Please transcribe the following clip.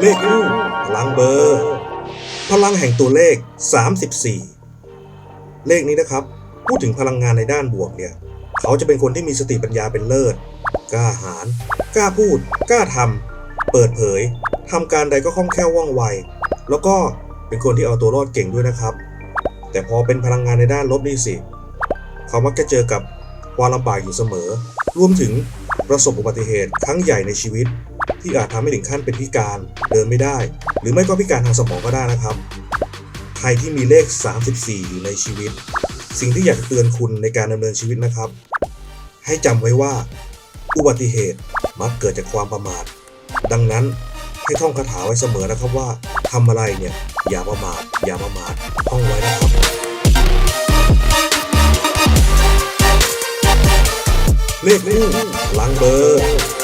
เลขคู่พลังเบอร์ พลังแห่งตัวเลข 34 เลขนี้นะครับ พูดถึงพลังงานในด้านบวกเนี่ย เขาจะเป็นคนที่มีสติปัญญาเป็นเลิศ กล้าหาญ กล้าพูด กล้าทำ เปิดเผย ทำการใดก็คล่องแคล่วว่องไว แล้วก็เป็นคนที่เอาตัวรอดเก่งด้วยนะครับ แต่พอเป็นพลังงานในด้านลบนี่สิ เขามักจะเจอกับความลำบากอยู่เสมอ รวมถึงประสบอุบัติเหตุครั้งใหญ่ในชีวิต ที่อาจทำให้ถึงขั้นเป็นพิการเดินไม่ได้ หรือไม่ก็พิการทางสมองก็ได้นะครับ ใครที่มีเลข 34 อยู่ในชีวิต สิ่งที่อยากจะเตือนคุณในการดำเนินชีวิตนะครับ ให้จำไว้ว่า อุบัติเหตุมักเกิดจากความประมาท ดังนั้นให้ท่องคาถาไว้เสมอนะครับว่าทำอะไรเนี่ยอย่าประมาทอย่าประมาทท่องไว้นะครับเลขคู่พลังเบอร์